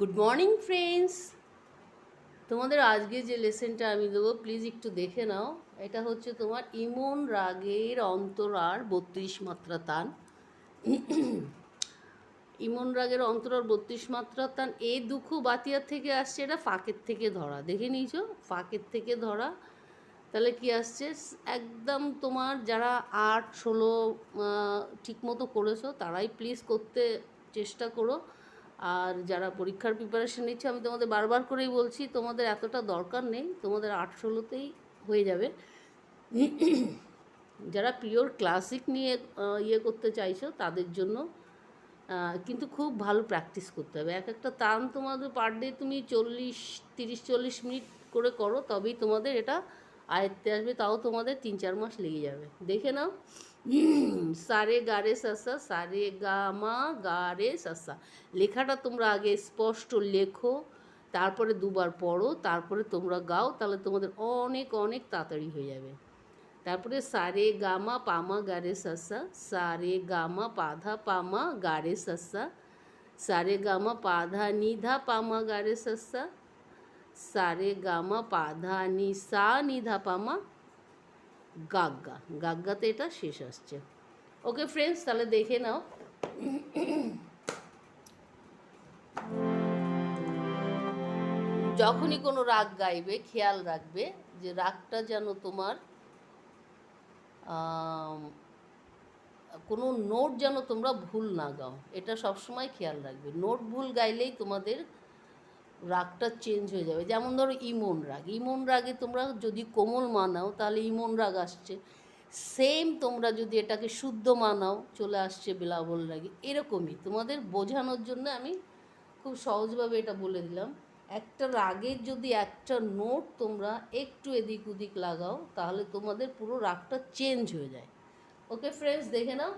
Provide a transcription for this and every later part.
Good morning friends তোমাদের আজকে যে লেসেনটা আমি দেবো প্লিজ একটু দেখে নাও। এটা হচ্ছে তোমার ইমন রাগের অন্তরার বত্রিশ মাত্রা তান। ইমন রাগের অন্তরার বত্রিশ মাত্রা তান এই দুঃখ বাতিয়ার থেকে আসছে, এটা ফাঁকের থেকে ধরা। দেখে নিয়েছো? ফাঁকের থেকে ধরা। তাহলে কি আসছে? একদম তোমার যারা আট, ষোলো ঠিকমতো করেছ, তারাই প্লিজ করতে চেষ্টা করো। আর যারা পরীক্ষার প্রিপারেশন নিচ্ছে, আমি তোমাদের বারবার করেই বলছি, তোমাদের এতটা দরকার নেই, তোমাদের আট ষোলোতেই হয়ে যাবে। যারা পিওর ক্লাসিক নিয়ে ইয়ে করতে চাইছো, তাদের জন্য কিন্তু খুব ভালো প্র্যাকটিস করতে হবে। এক একটা তান তোমাদের পার ডে তুমি চল্লিশ, তিরিশ, চল্লিশ মিনিট করে করো, তবেই তোমাদের এটা আয়ত্তে আসবে, তাও তোমাদের তিন চার মাস লেগে যাবে। দেখে নাও। সারে গারে সাসা সারে গামা গারে সাসা লেখাটা তোমরা আগে স্পষ্ট লেখো তারপরে দুবার পড়ো তারপরে তোমরা গাও তাহলে তোমাদের অনেক অনেক তাড়াতাড়ি হয়ে যাবে তারপরে সারে গামা পামা গারে সাসা সারে গামা পাধা পামা গারে সাসা সারে গামা পাধা নিধা পামা গারে সাসা সারে গামা পাধা নি সা নিধা পামা গাগ্গা। গাগ্গাতে এটা শেষ আসছে। ওকে ফ্রেন্ডস তাহলে দেখে নাও। যখনই কোনো রাগ গাইবে, খেয়াল রাখবে যে রাগটা যেন তোমার কোনো নোট যেন তোমরা ভুল না গাও। এটা সবসময় খেয়াল রাখবে। নোট ভুল গাইলেই তোমাদের রাগটা চেঞ্জ হয়ে যাবে। যেমন ধরো ইমন রাগ। ইমন রাগে তোমরা যদি কোমল মানাও, তাহলে ইমন রাগ আসছে। সেম তোমরা যদি এটাকে শুদ্ধ মানাও, চলে আসছে বিলাবল রাগে। এরকমই। তোমাদের বোঝানোর জন্য আমি খুব সহজভাবে এটা বলে দিলাম। একটা রাগের যদি একটা নোট তোমরা একটু এদিক ওদিক লাগাও, তাহলে তোমাদের পুরো রাগটা চেঞ্জ হয়ে যায়। ওকে ফ্রেন্ডস দেখে নাও।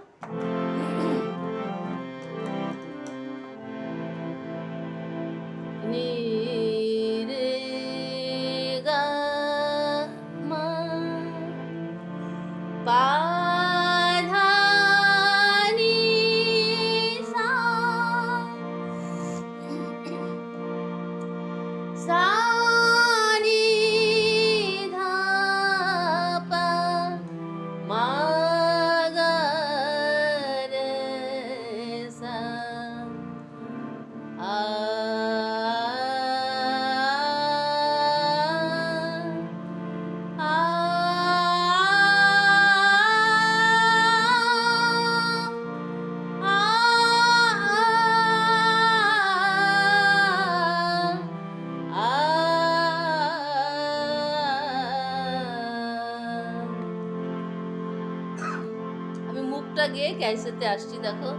আমি মুখটা গিয়ে ক্যাসেতে আসছি দেখো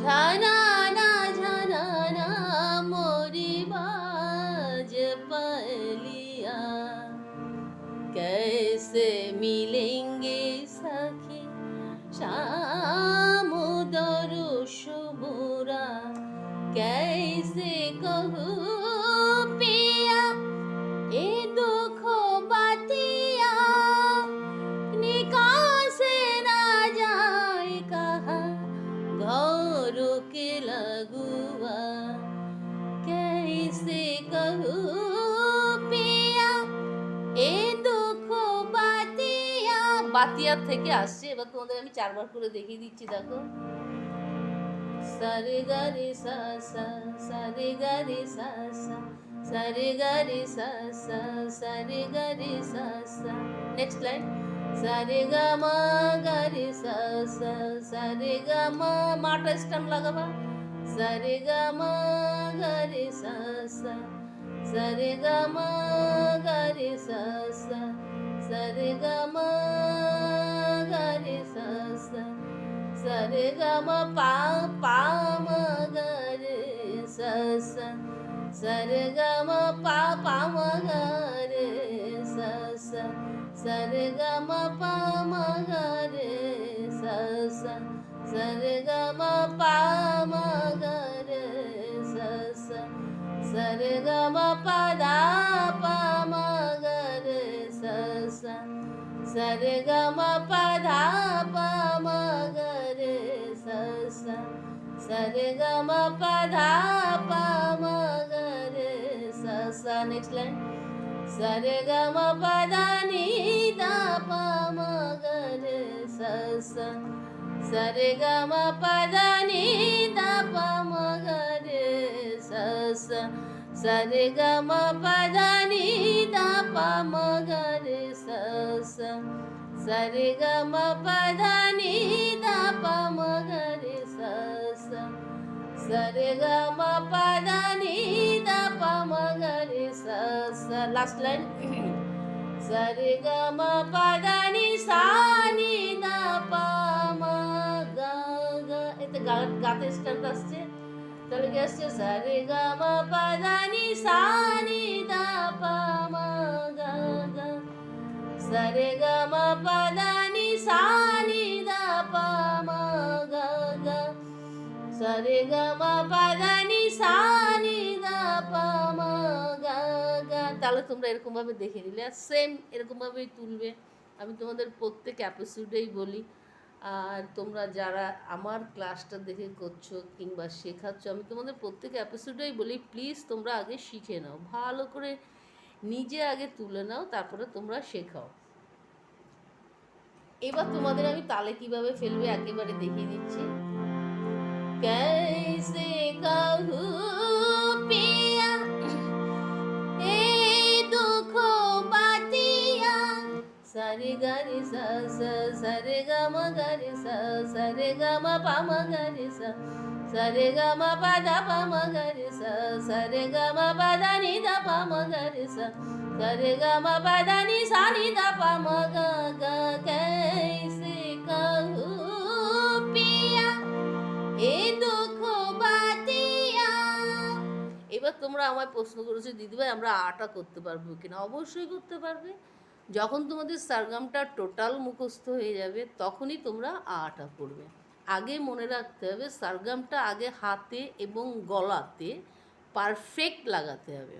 ঝানা না ঝানা না মোরি बाज पलिया कैसे मिलेंगे सखी शाम दरुष बुरा कैसे घर के लगुआ कैसे कहूँ पिया এ দুঃখ বাতিয়া বাতিয়ার থেকে আসছে এবার তোমাদের আমি চারবার করে দেখিয়ে দিচ্ছি দেখো সারে গারে সা সা সারে গারে সা সা সারে গারে সা সা সারে গারে সা সা নেক্সট লাইন সারে গা মা গারে সা সা সারে গা মা মাটা স্টাম লাগাবা সারে গা মা গারে সা সা সারে গা মা গারে সা সা সারে গা মা সারে গা মা পা মা গারে সা সা সারে গা মা পা মা গারে সা সা সারে গা মা পা দা পা মা গারে সা সা সারে গা মা পা ধা পা মা গারে সা సరిగా మా పద నీద పమగరి లాస్ట్ లైన్ సరిగా మా పద నీ సా నీద పమగ అయితే గాత ఇష్టం వస్తే తొలగేస్తే సరిగా మా పద నీ సా నీద పమగ సరిగా మా పద నీ సా నీద పమగా. তাহলে তোমরা এরকম ভাবে দেখে নিলে। আর সেম এরকম ভাবেই তুলবে। আমি তোমাদের প্রত্যেক এপিসোডেই বলি। আর তোমরা যারা আমার ক্লাসটা দেখে করছ কিংবা শেখাচ্ছ, আমি তোমাদের প্রত্যেক এপিসোডেই বলি প্লিজ তোমরা আগে শিখে নাও। ভালো করে নিজে আগে তুলে নাও, তারপরে তোমরা শেখাও। এবার তোমাদের আমি তালে কীভাবে ফেলবে একেবারে দেখিয়ে দিচ্ছি। कैसे कहूँ पिया ए दुखो बातिया सरे गरे सा सा सरे ग म गरे सा सरे ग म प म गरे सा सरे ग म प द प म गरे सा सरे ग म प এবার তোমরা আমায় প্রশ্ন করেছ, দিদিভাই, আমরা আটা করতে পারব কিনা? অবশ্যই করতে পারবে। যখন তোমাদের সারগামটা টোটাল মুখস্থ হয়ে যাবে, তখনই তোমরা আটা করবে। আগে মনে রাখতে হবে, সারগামটা আগে হাতে এবং গলাতে পারফেক্ট লাগাতে হবে।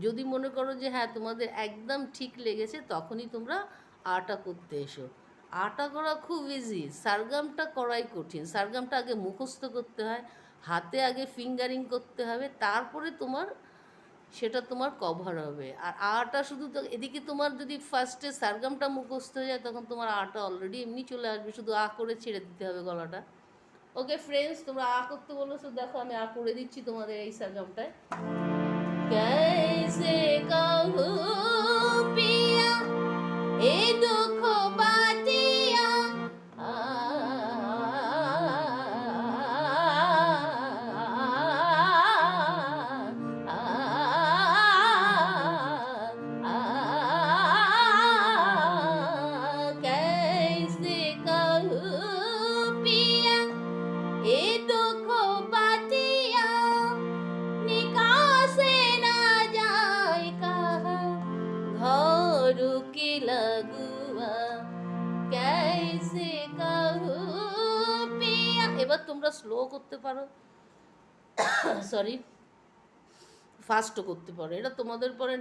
যদি মনে করো যে হ্যাঁ তোমাদের একদম ঠিক লেগেছে, তখনই তোমরা আটা করতে এসো। আটা করা খুব ইজি সারগামটা করাই কঠিন সারগামটা আগে মুখস্থ করতে হয় হাতে আগে ফিঙ্গারিং করতে হবে তারপরে তোমার সেটা তোমার কভার হবে আর আটা শুধু তো এদিকে তোমার যদি ফার্স্টে সারগামটা মুখস্থ হয়ে যায় তখন তোমার আটা অলরেডি এমনি চলে আসবে শুধু আ করে ছেড়ে দিতে হবে গলাটা ওকে ফ্রেন্ডস তোমরা আ করতে বলেছো দেখো আমি আ করে দিচ্ছি তোমাদের এই সারগামটায় कैसे कहूँ पिया ए दुख এবার তোমরা স্লো করতে পারো সরি ফাস্টও করতে পারো এটা তোমাদের পরে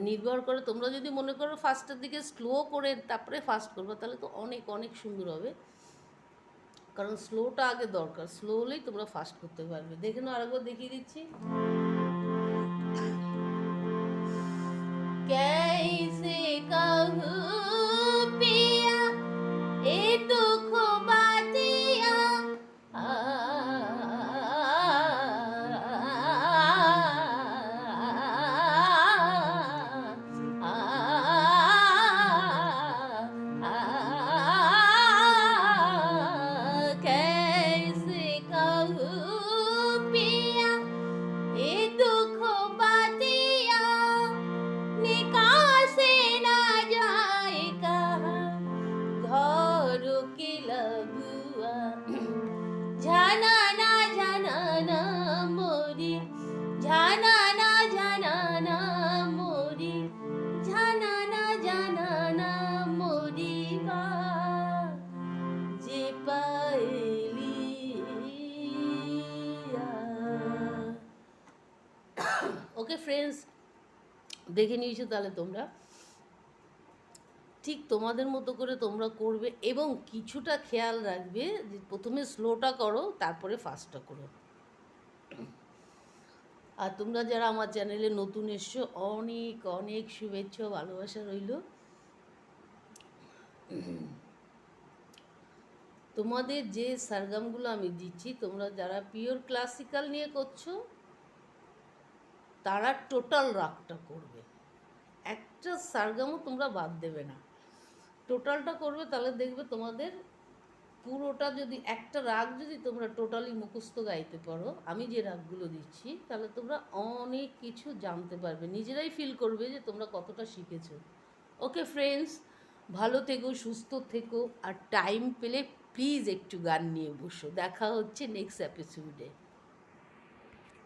নির্ভর করে তোমরা যদি মনে করো ফার্স্টের দিকে স্লো করে তারপরে ফাস্ট করবে তাহলে তো অনেক অনেক সুন্দর হবে কারণ স্লোটা আগে দরকার স্লো হলেই তোমরা ফাস্ট করতে পারবে দেখে নাও আরেকবার দেখিয়ে দিচ্ছি कैसे कहूँ ওকে ফ্রেন্ডস দেখে নিয়েছো তাহলে তোমরা। ঠিক তোমাদের মতো করে তোমরা করবে এবং কিছুটা খেয়াল রাখবে যে প্রথমে স্লোটা করো, তারপরে ফাস্টটা করো। আর তোমরা যারা আমার চ্যানেলে নতুন এসছো, অনেক অনেক শুভেচ্ছা ভালোবাসা রইল। তোমাদের যে সারগামগুলো আমি দিচ্ছি, তোমরা যারা পিওর ক্লাসিক্যাল নিয়ে করছ তারা টোটাল রাগটা করবে। একটা সারগামও তোমরা বাদ দেবে না। টোটালটা করবে, তাহলে দেখবে তোমাদের পুরোটা যদি, একটা রাগ যদি তোমরা টোটালি মুখস্থ গাইতে পারো, আমি যে রাগগুলো দিচ্ছি, তাহলে তোমরা অনেক কিছু জানতে পারবে। নিজেরাই ফিল করবে যে তোমরা কতটা শিখেছো। ওকে ফ্রেন্ডস ভালো থেকো, সুস্থ থেকো, আর টাইম পেলে প্লিজ একটু গান নিয়ে বসো। দেখা হচ্ছে নেক্সট এপিসোডে